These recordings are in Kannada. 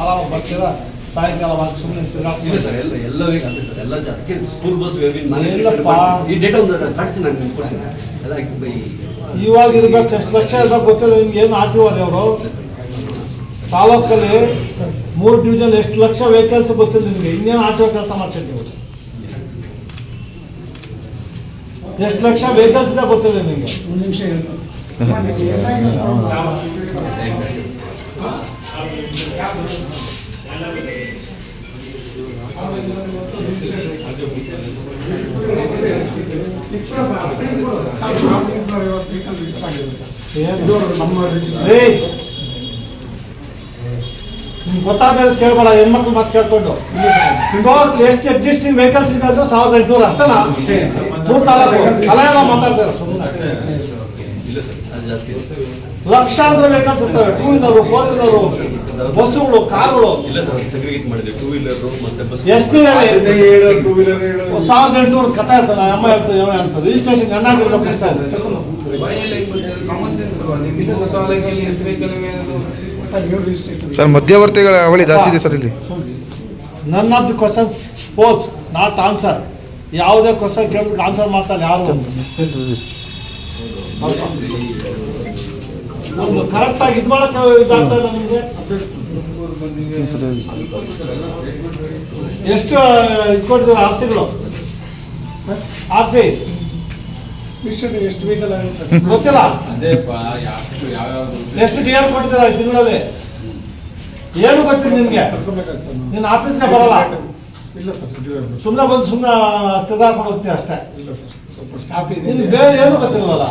ಆರಾಮ ಬರ್ತೀರಾ? ಸಾಯಂಕಾಲ ಬಂದು ಸುಮ್ಮನೆ ಇಲ್ಲ ಸರ್ ಎಲ್ಲ ಎಲ್ಲ week ಅಂತೆ ಸರ್ ಎಲ್ಲ ಅದಕ್ಕೆ ಸ್ಕೂಲ್ ಬಸ್ ಎಲ್ಲಪ್ಪ. ಈ ಡೇಟ್ ಒಂದು ಸ್ಟಾರ್ಟಿಸಿ ನಾನು ನಿಮ್ಗೆ ಕೊಡ್ತೀನಿ ಸರ್. ಎಲ್ಲ ಇವಾಗ ಇರ್ಬೇಕು ಎಷ್ಟು ಲಕ್ಷ ಇರ್ಬೇಕು ಗೊತ್ತಿಲ್ಲ ನಿಮ್ಗೆ ಏನು ಹಾಕಿದ್ದಾರೆ ಅವರು? ತಾಲೂಕಲ್ಲಿ ಮೂರು ಡಿವಿಷನ್ ಎಷ್ಟು ಲಕ್ಷ ವೆಹಿಕಲ್ಸ್ ಗೊತ್ತಿಲ್ಲ ನಿಮಗೆ. ಇನ್ನೇನು ಆಟೋ ಕೆಲಸ ಮಾಡ್ತೀರಿ ನೀವು? ಎಷ್ಟು ಲಕ್ಷ ವೆಹಿಕಲ್ಸ್ ಇದೆ ಗೊತ್ತಿಲ್ಲ ನಿಮಗೆ? ಒಂದು ನಿಮಿಷ ಹೇಳ್ತೀನಿ. ನಿಮ್ಗೆ ಗೊತ್ತಾಗದ ಕೇಳ್ಬೇಡ, ಹೆಣ್ಮಕ್ಳು ಮಾತು ಕೇಳ್ಕೊಂಡು. ಟೋಟಲ್ ಎಷ್ಟು ಎಕ್ಸಿಸ್ಟಿಂಗ್ ವೆಹಿಕಲ್ಸ್ ಇದೆ ಅಂದ್ರೆ ಸಾವಿರದ ಎಂಟುನೂರ, ಅಷ್ಟೇನಾ? ಮೂರು ತಾಲೂಕು. ಕಲಾಯಣ ಮಾತಾಡ್ತಾರೆ ಲಕ್ಷಾಂತರ vehicles two wheeler four wheeler ಬಸ್ಸುಗಳು ಕಾರುಗಳು. ಇಲ್ಲ ಸರ್ ಸೆಗ್ರಿಗೇಟ್ ಮಾಡಿದೆ. ಟೂ ವೀಲರ್ ಮತ್ತೆ ಬಸ್ ಎಷ್ಟು ಸಾವಿರದ ಎಂಟುನೂರು ಕಥೆ ಇರ್ತದೆ. ಅಮ್ಮ ಹೇಳ್ತದೆ ಏನೋ ಹೇಳ್ತದೆ. ರಿಜಿಸ್ಟ್ರೇಷನ್ ಚೆನ್ನಾಗಿರ್ಬೇಕು ಸರ್ ಸರ್ ಮಧ್ಯವರ್ತಿಗಳ ಅವಳಿ ಜಾಸ್ತಿ ಇದೆ ಸರ್ ಇಲ್ಲಿ. None of the questions pose not answer ಯಾವುದೇ ಕ್ವಶನ್ ಕೇಳಿದ್ರೆ ಆನ್ಸರ್ ಮಾಡ್ತಾರೆ ಯಾರು ಒಂದು ಕರೆಕ್ಟ್ ಆಗಿ ಇದು ಮಾಡಕ್ಕೆ ಇದಾಗ್ತಾ ಇಲ್ಲ ನಿಮಗೆ? ಎಷ್ಟು ಇದು ಕೊಟ್ಟಿದ್ದೀರ ಆರ್ಸಿಗಳು ಸರ್ ಆರ್ಸಿ ಎಷ್ಟು ಆಗುತ್ತೆ ಗೊತ್ತಿಲ್ಲ? ಎಷ್ಟು ಡಿ ಆರ್ ಕೊಟ್ಟಿದ್ದೀರ ತಿಂಗಳಲ್ಲಿ? ಏನು ಗೊತ್ತಿಲ್ಲ ನಿನ್ಗೆ ನಿನ್ನ ಆಫೀಸ್ಗೆ ಬರಲ್ಲ? ಇಲ್ಲ ಸರ್. ಸುಮ್ಮನೆ ಬಂದು ಸುಮ್ಮನೆ ತಿರ್ಗಾಡ್ಕೊಂಡು ಹೋಗ್ತೀವಿ ಅಷ್ಟೇ. ಇಲ್ಲ ಸರ್ ಸ್ವಲ್ಪ ಸ್ಟಾಫ್ ಇದೆ. ಬೇರೆ ಏನು ಗೊತ್ತಿಲ್ವಲ್ಲ?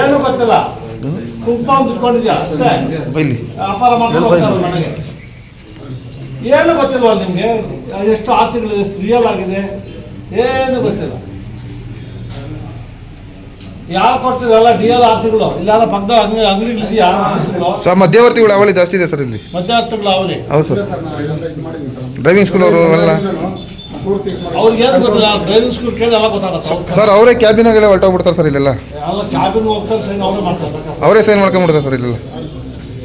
ಏನು ಗೊತ್ತಿಲ್ಲ? ಕುಂಕುಮ ಒಂದು ಇಟ್ಕೊಂಡಿದ್ಯಾ? ಅಷ್ಟೇ. ವ್ಯಾಪಾರ ಮಾಡ್ಕೊಂಡು ನನಗೆ ಏನು ಗೊತ್ತಿಲ್ವಾ ನಿಮ್ಗೆ? ಎಷ್ಟು ಆಸ್ತಿಗಳು ಎಷ್ಟು ರಿಯಲ್ ಆಗಿದೆ? ಏನು ಗೊತ್ತಿಲ್ಲ. ಯಾರು ಕೊಡ್ತಿರಲ್ಲ ಡಿ ಎಲ್ ಆರ್ಸಿಗಳು ಪಕ್ಕದ ಅಂಗಡಿ? ಸರ್ ಮಧ್ಯವರ್ತಿಗಳು ಅವಳಿ ಜಾಸ್ತಿ ಇದೆ ಸರ್ ಇಲ್ಲಿ. ಮಧ್ಯವರ್ತಿಗಳು ಅವಳಿ. ಹೌದು ಸರ್. ಡ್ರೈವಿಂಗ್ ಸ್ಕೂಲ್ ಅವರು ಎಲ್ಲ. ಪೂರ್ತಿ ಅವ್ರಿಗೆ ಏನು ಗೊತ್ತಿಲ್ಲ ಡ್ರೈವಿಂಗ್ ಸ್ಕೂಲ್ ಕೇಳಿ ಎಲ್ಲ ಗೊತ್ತಾಗತ್ತೆ. ಸರ್ ಅವರೇ ಕ್ಯಾಬಿನಾಗೆಲ್ಲ ಹೊರಟೋಗ್ಬಿಡ್ತಾರೆ ಸರ್ ಇಲ್ಲೆಲ್ಲ. ಎಲ್ಲ ಕ್ಯಾಬಿನ್ ಹೋಗ್ತಾರೆ ಸೈನ್ ಅವರೇ ಮಾಡ್ತಾರೆ. ಅವರೇ ಸೈನ್ ಮಾಡ್ಕೊಂಡ್ಬಿಡ್ತಾರೆ ಸರ್ ಇಲ್ಲೆಲ್ಲ.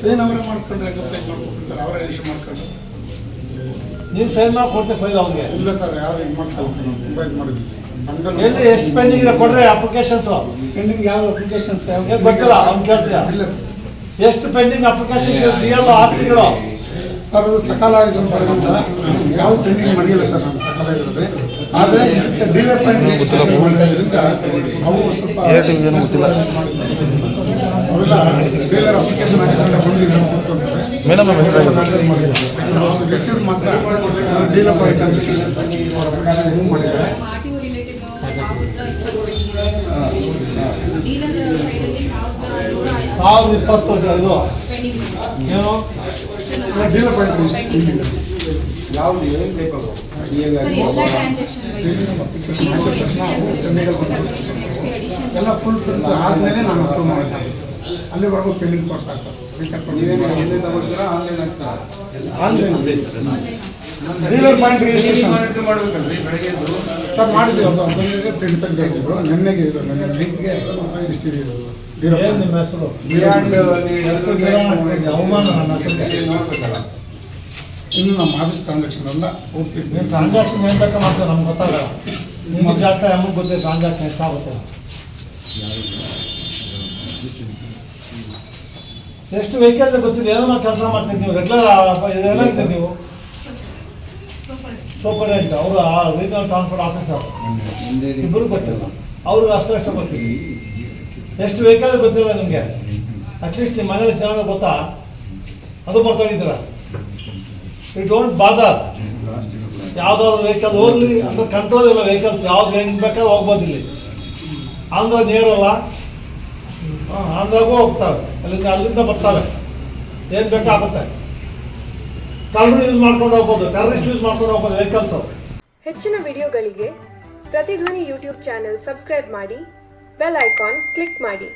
ಸೈನ್ ಅವರೇ ಮಾಡ್ಕೊಂಡ್ರೆ ಕಂಪ್ಲೇಂಟ್ ಮಾಡ್ಕೊಡ್ತಾರೆ ಅವರೇ ರಿಜಿಸ್ಟರ್ ಮಾಡ್ಕೊಂಡು. ನೀವು ಸೈನ್ ಮಾಡಿ ಕೊಡ್ತೇವೆ ಫೈಲ್ ಅವ್ರಿಗೆ ಇಲ್ಲ ಸರ್ ಯಾರು ಇದು ಮಾಡ್ತಾರೆ ಸರ್ ನಾವು ತುಂಬ ಇದು ಎಲ್ಲಿ ಎಷ್ಟು ಪೆಂಡಿಂಗ್ ಇದೆ ಕೊಡ್ರಿ ಅಪ್ಲಿಕೇಶನ್ಸ್ ಪೆಂಡಿಂಗ್ ಯಾವ ಅಪ್ಲಿಕೇಶನ್ಸ್ ಏನ್ ಗೊತ್ತಿಲ್ಲ, ಅವ್ನು ಕೇಳ್ತೀಯ? ಇಲ್ಲ ಸರ್. ಎಷ್ಟು ಪೆಂಡಿಂಗ್ ಅಪ್ಲಿಕೇಶನ್ ಇದೆಯಲ್ಲ ಎಲ್ ಆರ್ಟಿಗಳು ಸರ್ ಅದು ಸಕಾಲ ಇದ್ರ ಬರೋದ್ರಿಂದ ಯಾವ ಪೆಂಡಿಂಗ್ ಮಾಡಿಲ್ಲ ಸರ್ ನಾನು ಸಕಾಲ ಇದ್ರೆ ಆದರೆ ಡೀಲರ್ ಪಾಯಿಂಟ್ ಮಾಡೋದ್ರಿಂದ ಅವು ಸ್ವಲ್ಪ ಏನು ಏನು ಗೊತ್ತಿಲ್ಲ. ಅವೆಲ್ಲ ಡೀಲರ್ ಅಪ್ಲಿಕೇಶನ್ ಹಾಕಿದ್ರೆ ಬಂದಿಲ್ಲ ಕೂತ್ಕೊಂಡ್ರೆ. ಮೇಡಮ್ ನಮ್ಮ ಹೆಸರು ರಿಸೀವ್ ಮಾತ್ರ. ಡೀಲರ್ ಪ್ರಕಾರ ಮೂವ್ ಮಾಡಿದ್ದಾರೆ. ಸಾವಿರದ ಇಪ್ಪತ್ತು ಇದು ಏನು? ಪಾಯಿಂಟ್ ಪೆಂಡಿಂಗ್ ಇದೆ ಬೇಕಾಗೋ ಎಲ್ಲ ಫುಲ್ ಫಿಲ್ ಆದ್ಮೇಲೆ ನಾನು ಅಪ್ರೂವ್ ಮಾಡಿದ್ದೆ. ಅಲ್ಲಿವರೆಗೂ ಪೇಮೆಂಟ್ ಕೊಡ್ತಾ online dealer point registration sir ಮಾಡಿದ್ವಿ ಒಂದು ಅದರಲ್ಲಿ ಪ್ರಿಂಟ್ ತೆಗೆದಿದ್ರು ನೆನ್ನೆಗೆ ಇದು ನೆನ್ನೆ ಲಿಂಕ್ಗೆ ಇಷ್ಟಿದೆ ಇದು ಸರ್. ಡೀಲರ್ ಏನ್ ನಿಮ್ಮ ಪಾಯಿಂಟ್. ಹೆಸರು Beyond, ಹೆಸರು ಬೀರಾಣ ಅವಮಾನ ನನ್ನ ಹೆಸರಿಗೆ ಇನ್ನು ನಮ್ಮ ಆಫೀಸ್ ಟ್ರಾನ್ಸಾಕ್ಷನ್ ಎಲ್ಲ ಪೂರ್ತಿ ನೀವು ಟ್ರಾನ್ಸಾಕ್ಷನ್ ಏನ್ ಬೇಕಾ ಮಾಡ್ತೀವಿ ನಮ್ಗೆ ಗೊತ್ತಾಗಲ್ಲ. ನಿಮ್ಗೆ ಜಾಸ್ತಿ ನಮಗೆ ಗೊತ್ತಿದೆ ಟ್ರಾನ್ಸಾಕ್ಷನ್ ಎಷ್ಟಾಗುತ್ತೆ ಎಷ್ಟು ವೆಹಿಕಲ್ ಗೊತ್ತಿದೆ ಏನೋ ಕೆಲಸ ಮಾಡ್ತೀವಿ ನೀವು. ರೆಗ್ಯುಲರ್ ಏನಾಗಿದೆ ನೀವು? ಸೂಪರ್ ಅಂತ ಅವರು ರೀಜನಲ್ ಟ್ರಾನ್ಸ್ಪೋರ್ಟ್ ಆಫೀಸರ್ ಇಬ್ಬರು ಗೊತ್ತಿಲ್ಲ. ಅವ್ರಿಗೆ ಅಷ್ಟು ಅಷ್ಟು ಗೊತ್ತಿದೆ ಎಷ್ಟು ವೆಹಿಕಲ್ ಗೊತ್ತಿಲ್ಲ ನಿಮಗೆ? ಅಟ್ಲೀಸ್ಟ್ ನಿಮ್ಮ ಮನೇಲಿ ಚೆನ್ನಾಗ ಗೊತ್ತಾ? ಅದು ಮರ್ತೋಗಿದ್ದೀರ ಯು ಡೋಂಟ್ ಬಾದರ್ ಯಾವುದಾದ್ರು ವೆಹಿಕಲ್ ಹೋಗ್ಲಿ. ಅಂದ್ರೆ ಕಂಟ್ರೋಲ್ ಇಲ್ಲ ವೆಹಿಕಲ್ಸ್ ಯಾವ್ದು ಹೆಂಗ್ ಬೇಕಾದ್ರೆ ಹೋಗ್ಬೋದು ಇಲ್ಲಿ. ಆಂಧ್ರ ನೇರಲ್ಲ. ಆಂಧ್ರಗೂ ಹೋಗ್ತವೆ ಅಲ್ಲಿಂದ ಅಲ್ಲಿಂದ ಬರ್ತಾವೆ ಏನು ಬೇಕಾಗುತ್ತೆ? ಕಲರ್ ಯೂಸ್ ಮಾಡ್ಕೊಂಡು ಹೋಗ್ಬೋದು. ಟೆರರಿಸ್ಟ್ ಯೂಸ್ ಮಾಡ್ಕೊಂಡು ಹೋಗ್ಬೋದು ವೆಹಿಕಲ್ಸ್ ಹೆಚ್ಚಿನ ವಿಡಿಯೋಗಳಿಗೆ ಪ್ರತಿಧ್ವನಿ ಯೂಟ್ಯೂಬ್ ಚಾನೆಲ್ ಸಬ್ಸ್ಕ್ರೈಬ್ ಮಾಡಿ, ಬೆಲ್ ಐಕಾನ್ ಕ್ಲಿಕ್ ಮಾಡಿ.